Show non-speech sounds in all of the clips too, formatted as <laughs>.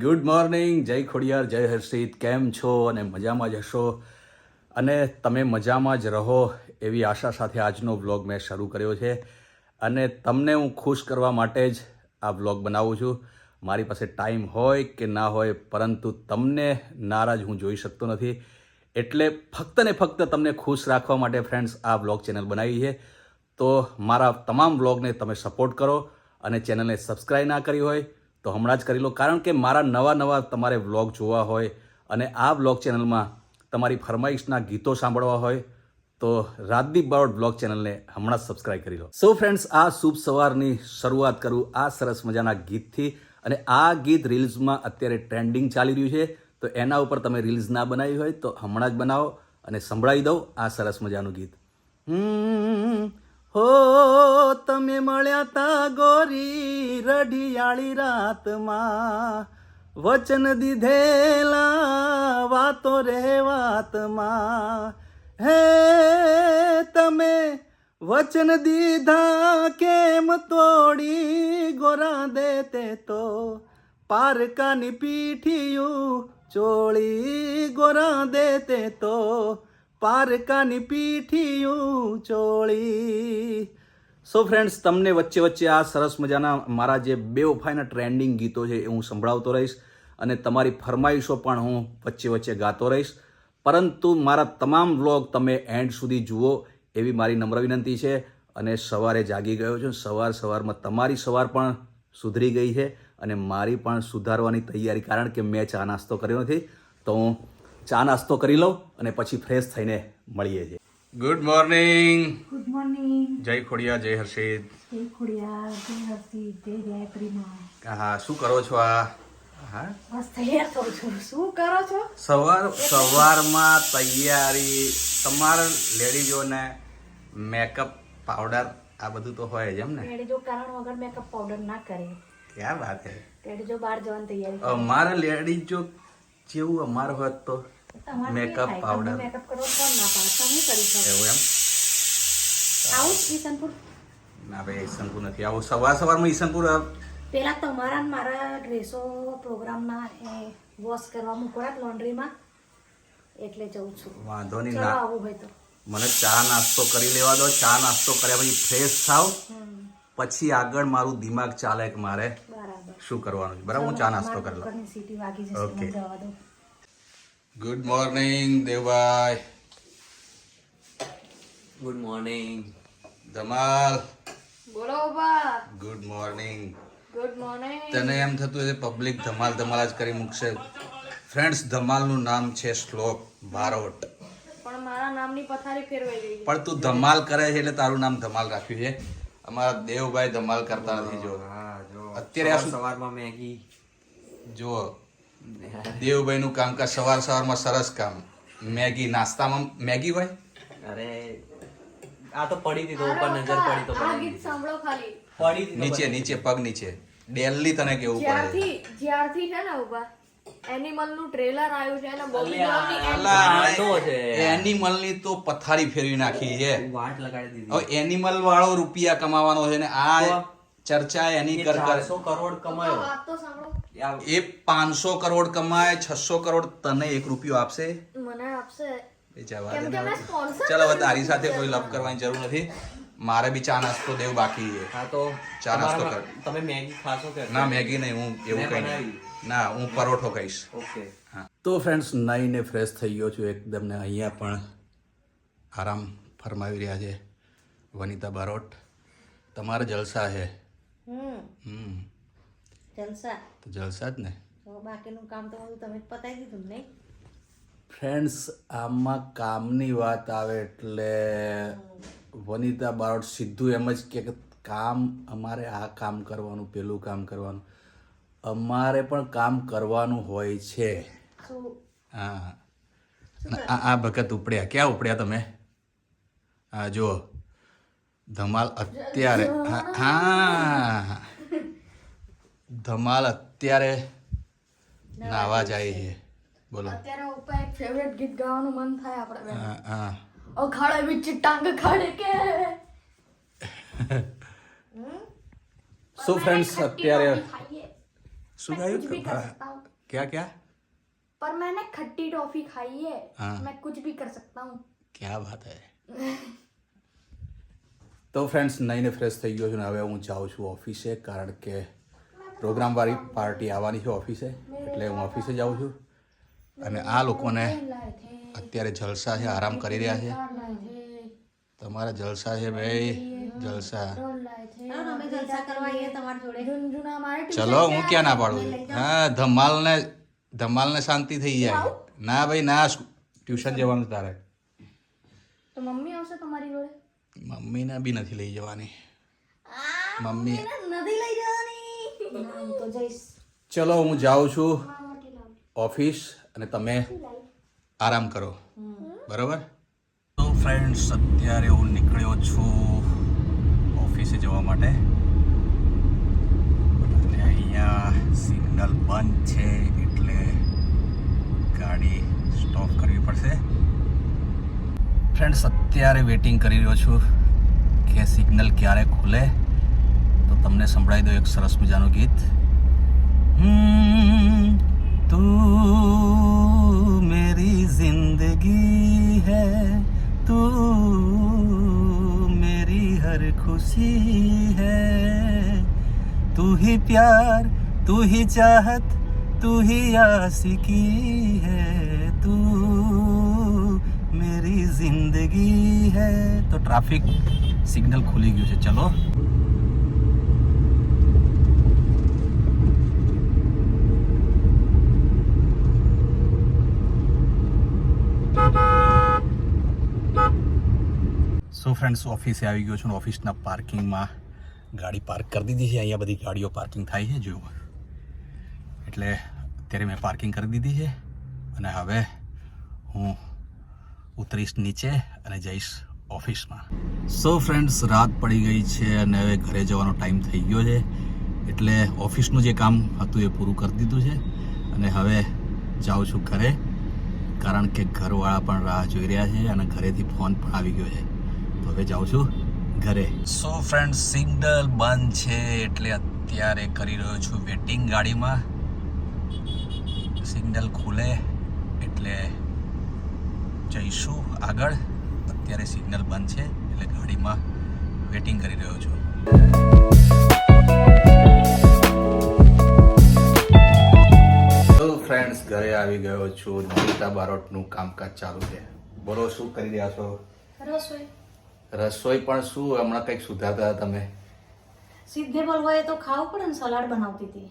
Good morning. જય ખોડિયાર, જય હર્ષિત કેમ છો અને મજામાં જ હશો? અને તમે મજામાં જ રહો એવી આશા સાથે આજનો વ્લોગ મેં શરૂ કર્યો છે. અને તમને હું ખુશ કરવા માટે જ આ વ્લોગ બનાવું છું. મારી પાસે ટાઈમ હોય કે ના હોય, પરંતુ તમને નારાજ હું જોઈ શકતો નથી. એટલે ફક્ત ને ફક્ત તમને ખુશ રાખવા માટે ફ્રેન્ડ્સ આ વ્લોગ ચેનલ બનાવી છે. તો મારા તમામ વ્લોગને તમે સપોર્ટ કરો અને ચેનલને સબસ્ક્રાઈબ ના કરી હોય તો હમણાં જ કરી લો. કારણ કે મારા નવા નવા તમારે વ્લોગ જોવા હોય અને આ વ્લોગ ચેનલમાં તમારી ફરમાઈશના ગીતો સાંભળવા હોય તો રાજદીપ બારોટ બ્લોગ ચેનલને હમણાં જ સબસ્ક્રાઈબ કરી લો. સો ફ્રેન્ડ્સ આ શુભ સવારની શરૂઆત કરું. આ સરસ મજાના ગીતથી અને આ ગીત રીલ્સમાં અત્યારે ટ્રેન્ડિંગ ચાલી રહ્યું છે. તો એના ઉપર તમે રીલ્સ ના બનાવી હોય તો હમણાં જ બનાવો અને સંભળાવી દઉં આ સરસ મજાનું ગીત. હમ, હો, તમે મળ્યા તા ગોરી રઢિયાળી રાતમાં. વચન દીધેલા વાતો રે વાતમાં. હે, તમે વચન દીધા કેમ તોડી ગોરા દેતે તો પારકાની પીઠિયું ચોળી ગોરા દેતે તો? પારકાની પીઠિયું ચોળી. સો ફ્રેન્ડ્સ તમને વચ્ચે વચ્ચે આ સરસ મજાના મારા જે બે ઉફાઈના ટ્રેન્ડિંગ ગીતો છે એ હું સંભળાવતો રહીશ અને તમારી ફરમાઈશો પણ હું વચ્ચે વચ્ચે ગાતો રહીશ. પરંતુ મારા તમામ વ્લોગ તમે એન્ડ સુધી જુઓ એવી મારી નમ્ર વિનંતી છે અને સવારે જાગી ગયો છું. સવાર સવારમાં તમારી સવાર પણ સુધરી ગઈ છે અને મારી પણ સુધારવાની તૈયારી કારણ કે મેં ચા નાસ્તો કર્યો નથી. તો હું ચા નાસ્તો કરી લઉં અને પછી ફ્રેશ થઈને મળીએ છીએ. ગુડ મોર્નિંગ ગુડ મોર્નિંગ જય ખોડિયા જય હર્ષિત જય ખોડિયા જય હર્ષિત જય ગાયત્રીમાં હા શું કરો છો આ? હા? બસ તૈયાર થઉં છું. શું કરો છો? સવાર સવારમાં તૈયારી તમારા લેડીઝોને મેકઅપ પાવડર આ બધું તો હોય જ એમ ને? તેડી કારણ વગર મેકઅપ પાવડર ના કરે. ક્યાં વાત હે? તેડી બહાર જવાની તૈયારી અમારા લેડીઝ જેવું અમાર હોત તો તમારે પાવડર મેકઅપ કરો કોણ ના પાડે તમે કરી શકો. એવું એમ? આવું ઈસનપુર ના ભાઈ ઈસનપુર નથી. આવું સવાર સવારમાં ઈસનપુર પહેલાં તમારા મારા ડ્રેસો પ્રોગ્રામના એ વોશ કરવા મૂકવા લોન્ડ્રીમાં એટલે જઉં છું. વાંધો નહીં ના આવું હોય તો. મને ચા નાસ્તો કરી લેવા દો. ચા નાસ્તો કર્યા પછી ફ્રેશ થાવ. પછી આગળ મારું દિમાગ ચાલે કે મારે શું કરવાનું છે. બરાબર? હું ચા નાસ્તો કરી લઉં. કુકરની સીટી વાગી જશે Okay. મને જવા દો good morning Devbhai good morning ધમાલ બોલો બા ગુડ મોર્નિંગ ગુડ મોર્નિંગ તને એમ થતું છે પબ્લિક ધમાલ ધમાલ જ કરી મૂકશે. ફ્રેન્ડ્સ ધમાલનું નામ છે શ્લોક બારોટ પણ મારા નામની પથારી ફેરવાઈ ગઈ પણ તું ધમાલ કરે છે એટલે તારું નામ ધમાલ રાખ્યું છે. અમારા દેવભાઈ ધમાલ કરતા નથી જો. હા જો. અત્યારે સવારમાં મેગી. જો દેવભાઈ નું કામકાજ સવાર સવારમાં સરસ કામ. મેગી નાસ્તામાં મેગી હોય? અરે આ તો પડી હતી તો ઉપર નજર પડી તો આ પડી ગીત સાંભળો ખાલી. પડી નીચે નીચે પગ નીચે. ડેલી તને કેવું પડે? જ્યારથી જ્યારથી છે ને ઊભા એનિમલનું ટ્રેલર આવ્યું છે ને બોબી છે. એનિમલની તો પથારી ફેરવી નાખી છે. વાટ લગાડી દીધી. હવે એનિમલ વાળો રૂપિયા કમાવાનો છે ને આ ચર્ચા એની કરતા કર કર 400 કરોડ કમાયો. વાત તો સાંભળો. એ પાંચસો કરોડ કમાય છસો કરોડ તને એક રૂપિયો આપશે? મને આપશે. ચાલો હવે તારી સાથે કોઈ લપ કરવાની જરૂર નથી. મારે બી ચા નાસ્તો દેવ બાકી છે. હા તો ચા નાસ્તો કર. તમે મેગી ખાશો કે ના મેગી નહીં હું એવું કઈ ના હું પરોઠો કહીશ ઓકે. તો ફ્રેન્ડ્સ નાઈને ફ્રેશ થઈ ગયો છું એકદમ ને અહીંયા પણ આરામ ફરમાવી રહ્યા છે વનિતા બારોટ. તમારા જલસા છે. હમ. હમ. જલસા. તો જલસા જ ને. તો બાકીનું કામ તો બધું તમે પતાવી દીધું નહીં? ફ્રેન્ડ્સ આમાં કામની વાત આવે એટલે વનિતા બારોટ સીધું એમ જ કે કામ અમારે આ કામ કરવાનું પેલું કામ કરવાનું. અમારે પણ કામ કરવાનું હોય છે. હા. આ આ ભગત ઉપડ્યા. ક્યાં ઉપડ્યા તમે? હા જુઓ. ધમાલ અત્યારે. હા, હા. ધમાલ અત્યારે નાવા જાય છે બોલો અત્યારે ઉપર એક ફેવરેટ ગીત ગાવાનું મન થાય આપણે હા હા અખાડે બીચ ટાંગ ખાડે કે સો ફ્રેન્ડ્સ અત્યારે ખાઈએ શું ગાયું क्या क्या पर मैंने खट्टी टॉफी खाई है हाँ। मैं कुछ भी कर सकता हूँ ક્યાં વાત હે તો ફ્રેન્ડ્સ નઈને ફ્રેશ થઈ ગયો છું ને હવે હું જાઉં છું ઓફિસે કારણ કે પ્રોગ્રામવાળી પાર્ટી આવવાની છે ઓફિસે એટલે હું ઓફિસે જાઉં છું. અને આ લોકોને અત્યારે જલસા છે આરામ કરી રહ્યા છે. તમારા જલસા છે ભાઈ જલસા. ચલો હું ક્યાં ના પાડું? છું હા ધમાલને ધમાલને શાંતિ થઈ જાય. ના ભાઈ ના ટ્યુશન જવાનું તારે. મમ્મી આવશે મમ્મીને બી નથી લઈ જવાની. મમ્મી નથી લઈ જવાની? ચલો, હું જાઉં છું ઓફિસ અને તમે આરામ કરો. બરાબર? તો ફ્રેન્ડ્સ અત્યારે હું નીકળ્યો છું ઓફિસે જવા માટે. અને અહીંયા સિગ્નલ બંધ છે એટલે ગાડી સ્ટોપ કરવી પડશે. ફ્રેન્ડ્સ અત્યારે વેટિંગ કરી રહ્યો છું કે સિગ્નલ ક્યારે ખુલે. તમને સંભળાવી દો એક સરસ મજાનું ગીત તું મેરી જિંદગી હૈ તું મેરી હર ખુશી હૈ તું હી પ્યાર તું હી ચાહત તું હી આશિકી હૈ તું મેરી જિંદગી હૈ તો ટ્રાફિક સિગ્નલ ખુલી ગયું છે ચલો સો ફ્રેન્ડ્સ ઓફિસે આવી ગયો છું ઓફિસના પાર્કિંગમાં ગાડી પાર્ક કરી દીધી છે. અહીંયા બધી ગાડીઓ પાર્કિંગ થાય છે, જુઓ. એટલે અત્યારે મેં પાર્કિંગ કરી દીધી છે અને હવે હું ઉતરીશ નીચે અને જઈશ ઓફિસમાં સો ફ્રેન્ડ્સ રાત પડી ગઈ છે અને હવે ઘરે જવાનો ટાઈમ થઈ ગયો છે. એટલે ઓફિસનું જે કામ હતું એ પૂરું કરી દીધું છે અને હવે જાઉં છું ઘરે. કારણ કે ઘરવાળા પણ રાહ જોઈ રહ્યા છે અને ઘરેથી ફોન પણ આવી ગયો છે. તો હવે જાઉં છું ઘરે. સો ફ્રેન્ડ સિગ્નલ બંધ છે એટલે અત્યારે કરી રહ્યો છું વેટિંગ ગાડીમાં. સિગ્નલ ખુલે એટલે જઈશું આગળ. અત્યારે સિગ્નલ બંધ છે એટલે ગાડીમાં વેટિંગ કરી રહ્યો છું. ફ્રેન્ડ્સ ઘરે આવી ગયો છું. નમિતા બારોટનું કામકાજ ચાલુ છે. બોલો શું કરી રહ્યા છો? રસોઈ. રસોઈ પણ શું હમણાં કંઈક સુધારતા હતા તમે? સિદ્ધે હોય તો ખાવું પડે ને સલાડ બનાવતી હતી.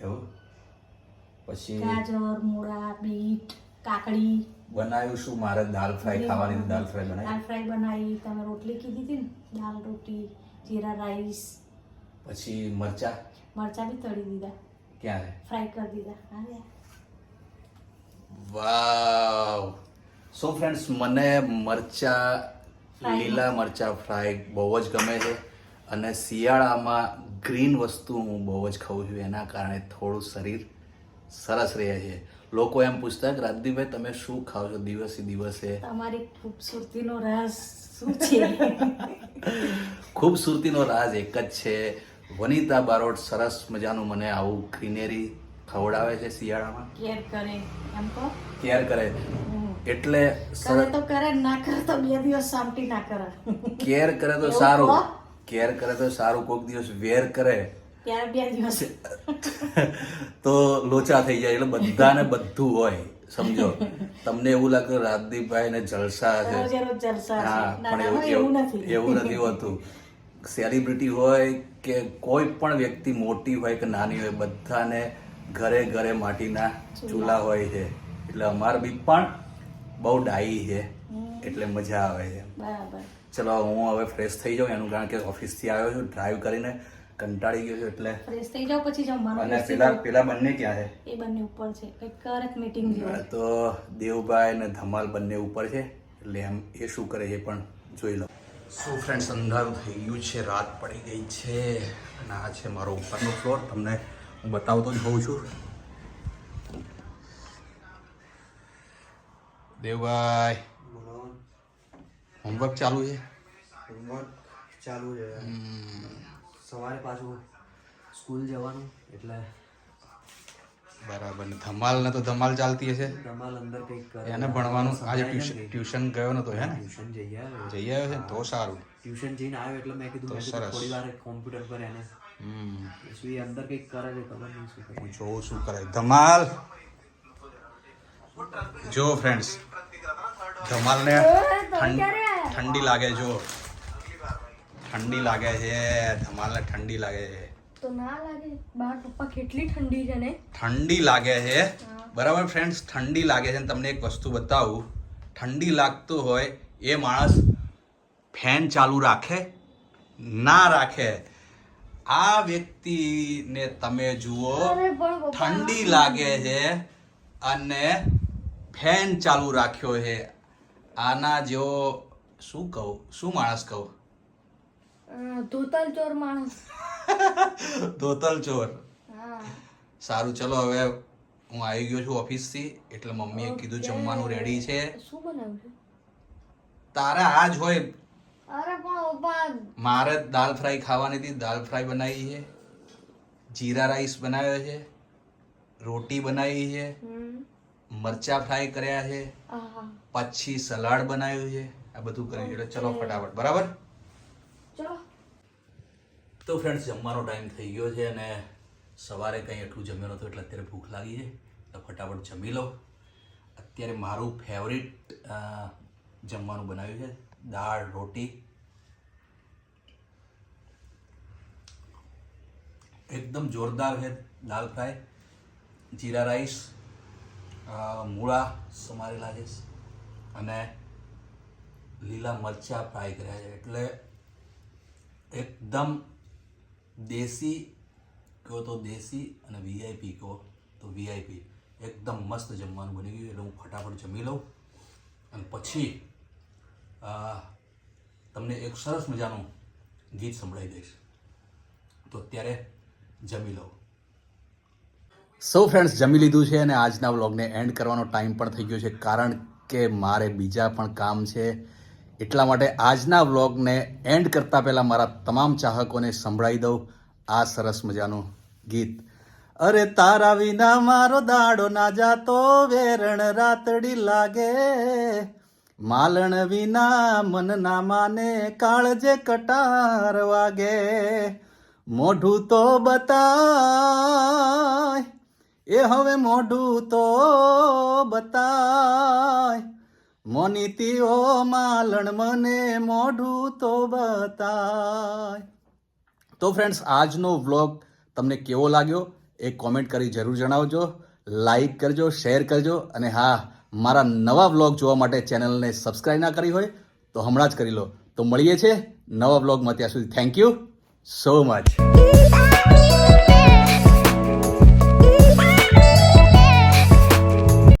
એવું? પછી ગાજર મૂળા બીટ કાકડી. બનાવ્યું શું? મારે દાલ ફ્રાય ખાવાની દાલ ફ્રાય બનાવી. દાલ ફ્રાય બનાવી તમે રોટલી કીધી હતી ને દાલ રોટી જીરા રાઈસ. પછી મરચા? મરચા બી તળી દીધા. ક્યાં ફ્રાય કરી દીધા. હા વાવ! સો ફ્રેન્ડ્સ મને મરચા લીલા મરચા ફ્રાય બહુ જ ગમે છે. અને શિયાળામાં ગ્રીન વસ્તુ હું બહુ જ ખાઉં છું. એના કારણે થોડું શરીર સરસ રહે છે. લોકો એમ પૂછતા કે રાજદીપભાઈ તમે શું ખાઓ છો દિવસે દિવસે? તમારી ખૂબસૂરતીનો રાજ શું છે? ખૂબસૂરતીનો રાજ એક જ છે. વનિતા બારોટ સરસ મજાનું મને આવું ગ્રીનરી ખવડાવે છે શિયાળામાં. કેર કરે એમ તો કેર કરે. એટલે કરે તો કરે ના કરે તો બે દિવસ શાંતિ ના કરે. કેર કરે તો સારું. કેર કરે તો સારું કોઈક દિવસ વેર કરે. ત્યારે બે દિવસ. તો લોચા થઈ જાય એટલે બધાને બધું હોય સમજો. તમને એવું લાગતું રાજદીપભાઈ ને જલસા છે. હા પણ એવું એવું નથી. હોતું. સેલિબ્રિટી હોય કે કોઈ પણ વ્યક્તિ મોટી હોય કે નાની હોય બધાને ઘરે ઘરે માટીના ચૂલા હોય છે. એટલે અમારે બી પણ બહુ ડાઈ છે. એટલે મજા આવે છે. બરાબર. ચલો હું હવે ફ્રેશ થઈ જાઉં એનું કારણ કે ઓફિસથી આવ્યો છું ડ્રાઈવ કરીને કંટાળી ગયો છું એટલે ફ્રેશ થઈ જાવ પછી જમવાનું અને પેલા પેલા બંને ક્યાં છે? એ બંને ઉપર છે. કંઈક કરે મીટિંગ જેવું. તો દેવભાઈ અને ધમાલ બંને ઉપર છે. એટલે એમ એ શું કરે છે પણ જોઈ લો. શું ફ્રેન્ડ્સ અંધારું થઈ ગયું છે રાત પડી ગઈ છે. અને આ છે મારો ઉપરનો ફ્લોર તમને હું બતાવતો જ હોઉં છું. દેવભાઈ હોમવર્ક ચાલુ છે? હોમવર્ક ચાલુ છે. સવારે પાછું સ્કૂલ જવાનું એટલે બરાબર. ને ધમાલ ને તો ધમાલ ચાલતી હશે? ધમાલ અંદર કંઈક કરે. એને ભણવાનું? આજે ટ્યુશન ટ્યુશન ગયો નતો હે ને? ટ્યુશન જઈ આવ્યો. જઈ આવ્યો છે તો સારું. ટ્યુશન જઈને આવ્યો એટલે મેં કીધું થોડી વાર કોમ્પ્યુટર પર એને. હમ. શું એ અંદર કંઈક કરે છે ખબર નહીં શું હું જોઉં શું કરે. ધમાલ! જો ફ્રેન્ડ્સ ધમાલને ઠંડી લાગે જો. ઠંડી લાગે છે ધમાલને ઠંડી લાગે છે. તો ના લાગે બાર પપ્પા કેટલી ઠંડી છે ને? ઠંડી લાગે છે. બરાબર ફ્રેન્ડ્સ ઠંડી લાગે છે તમને એક વસ્તુ બતાવું. ઠંડી લાગતું હોય એ માણસ ફેન ચાલુ રાખે ના રાખે. આ વ્યક્તિને તમે જુઓ ઠંડી લાગે છે અને ફેન ચાલુ રાખ્યો છે આના જેવો શું કહું? શું માણસ કહું? ધોતલચોર ધોતલ ચોર માણસ. <laughs> ધોતલ ચોર. સારું ચલો હવે હું આવી ગયો છું ઓફિસથી એટલે મમ્મીએ કીધું જમવાનું રેડી છે. શું બનાવ્યું તારે આ જ હોય. અરે પણ પપ્પા મારે દાલ ફ્રાય ખાવાની હતી દાલ ફ્રાય બનાવી છે. જીરા રાઈસ બનાવ્યો છે. રોટી બનાવી છે. મરચા ફ્રાય કર્યા છે. પછી સલાડ બનાવ્યું છે. આ બધું કર્યું એટલે ચલો ફટાફટ. બરાબર? ચલો. તો ફ્રેન્ડ્સ જમવાનો ટાઈમ થઈ ગયો છે અને સવારે કંઈ એટલું જમ્યો નહોતું એટલે અત્યારે ભૂખ લાગી છે. તો ફટાફટ જમી લો. અત્યારે મારું ફેવરિટ જમવાનું બનાવ્યું છે. દાળ રોટી. એકદમ જોરદાર છે દાલ ફ્રાય. જીરા રાઈસ. મૂળા સમારેલા છે અને લીલા મરચાં ફ્રાય કર્યા છે. એટલે એકદમ દેશી કહો તો દેશી અને વીઆઈપી કહો તો વીઆઈપી એકદમ મસ્ત જમવાનું બની ગયું એટલે હું ફટાફટ જમી લઉં. અને પછી તમને એક સરસ મજાનું ગીત સંભળાવી દઈશ. તો અત્યારે જમી લઉં. સૌ ફ્રેન્ડ્સ જમી લીધું છે અને આજના વ્લોગને એન્ડ કરવાનો ટાઈમ પણ થઈ ગયો છે. કારણ કે મારે બીજા પણ કામ છે. એટલા માટે આજના વ્લોગને એન્ડ કરતા પહેલાં મારા તમામ ચાહકોને સંભળાવી દઉં આ સરસ મજાનું ગીત. અરે તારા વિના મારો દાડો ના જાતો, વેરણ રાતડી લાગે. માલણ વિના મન ના માને કાળજે કટાર વાગે. મોઢું તો બતાય એ હવે મોઢું તો બતાય. મોનીતીઓ માલણ મને મોઢું તો બતાય. તો ફ્રેન્ડ્સ આજનો વ્લોગ તમને કેવો લાગ્યો એ કોમેન્ટ કરી જરૂર જણાવજો. લાઈક કરજો શેર કરજો અને હા, મારા નવા વ્લોગ જોવા માટે ચેનલને સબસ્ક્રાઈબ ના કરી હોય તો હમણાં જ કરી લો. તો મળીએ છે નવા વ્લોગમાં ત્યાં સુધી થેન્ક યુ સો મચ.